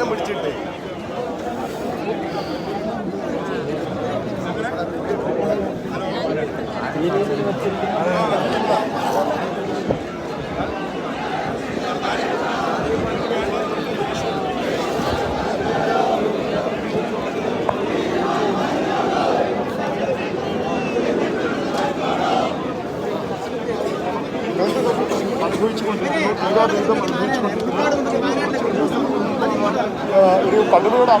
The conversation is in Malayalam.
എല്ലാം പിടിച്ചിട്ട്. അനുഭവിച്ചുകൊണ്ട് അനുഭവിച്ചുകൊണ്ട് ഒരു പദ്ധതിയുടെ